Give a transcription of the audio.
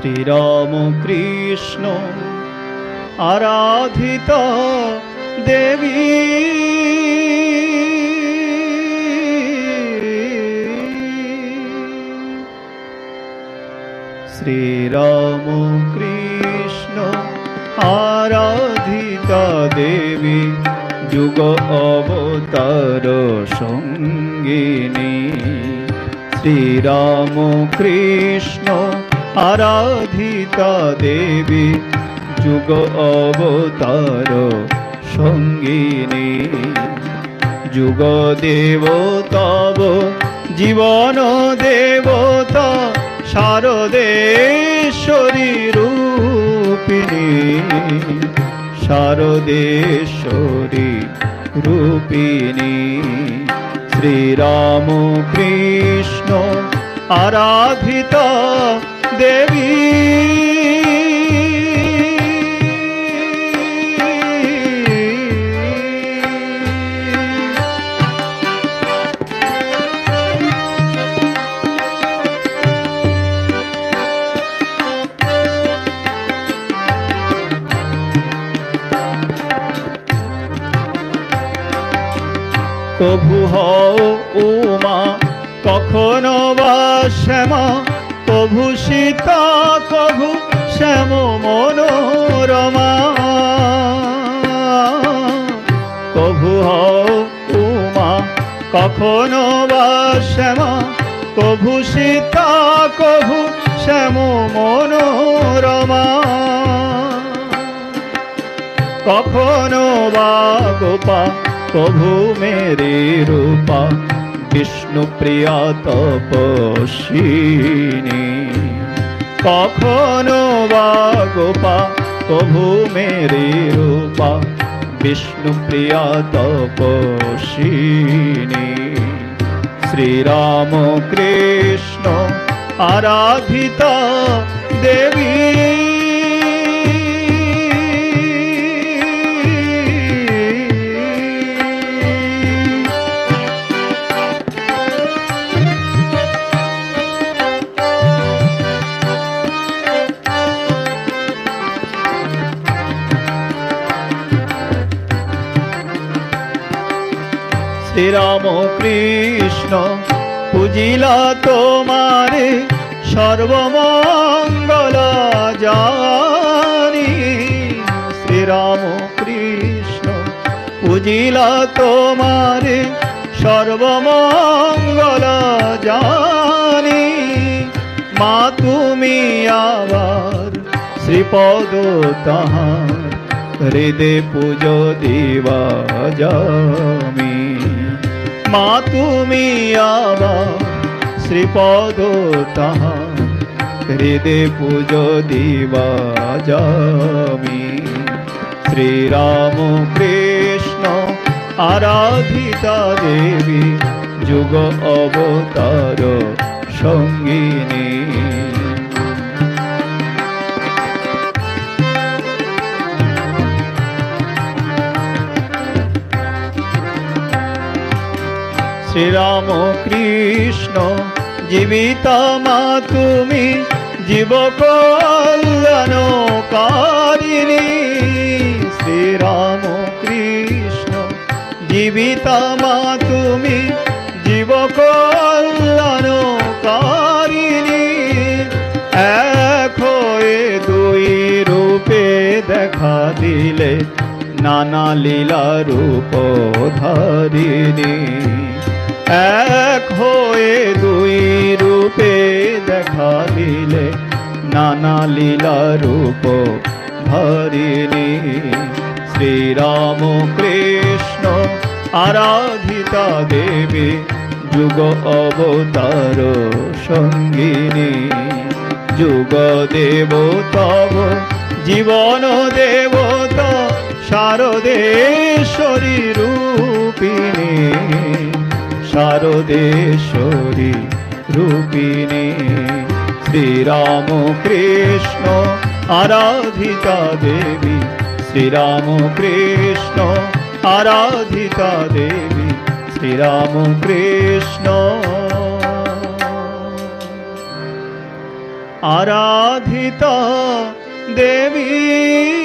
শ্রীরাম কৃষ্ণ আরাধিত দেবী। শ্রীরাম কৃষ্ণ আরাধিতা দেবী যুগ অবতার সঙ্গিনী। শ্রীরাম কৃষ্ণ আরাধিতা দেবী, যুগ অবতার সঙ্গিনী। যুগ দেব তব, জীবন দেবতা শারদেশ্বরী রূপিণী। শারদেশ্বরী রূপিণী, শ্রীরাম কৃষ্ণ আরাধিতা দেবী। কভু হও উমা কখনো বা শ্যামা কভু সীতা কভু শ্যাম মনোরমা। কভু উমা, কখনো বা শ্যামা। কভু সীতা, কভু শ্যাম মনোরমা। কখনো বা গোপা প্রভু মেরে রূপা। বিষ্ণু প্রিয়া তপস্বিনী। কখনো বা গোপা প্রভু মেরে রূপা, বিষ্ণু প্রিয়া তপস্বিনী। শ্রীরাম কৃষ্ণ আরাধিতা দেবী শ্রীরাম কৃষ্ণ, পুজিলা তোমারে সর্বমঙ্গল জানি। শ্রীরাম কৃষ্ণ, পুজিলা তোমারে সর্বমঙ্গল জানি। মা তুমি আবার শ্রীপদ তাহার, হৃদে পুজো দিবা যামি মা, তুমি আবা শ্রীপদ তাহা। হৃদে পুজো দিবা শ্রীরাম কৃষ্ণ আরাধিতা দেবী, যুগ অবতার সঙ্গিনী। শ্রীরাম কৃষ্ণ, জীবিতা মা তুমি, জীব কল্যাণকারিণী শ্রীরাম কৃষ্ণ, জীবিতা মা তুমি, জীব কল্যাণকারিণী এক হয়ে দুই রূপে দেখা দিলে, নানা লীলা রূপ ধারিণী। এক হয়ে দুই রূপে দেখা দিলে নানা লীলা রূপ ধারিণী শ্রীরাম কৃষ্ণ আরাধিতা দেবী যুগ অবতার সঙ্গিনী। যুগ দেব তব, জীবন দেবতা শারদেশ্বরী রূপিণী। শারদেশ্বরী রূপিণী শ্রীরাম কৃষ্ণ আরাধিতা দেবী শ্রীরাম কৃষ্ণ আরাধিতা দেবী শ্রীরাম কৃষ্ণ আরাধিতা দেবী।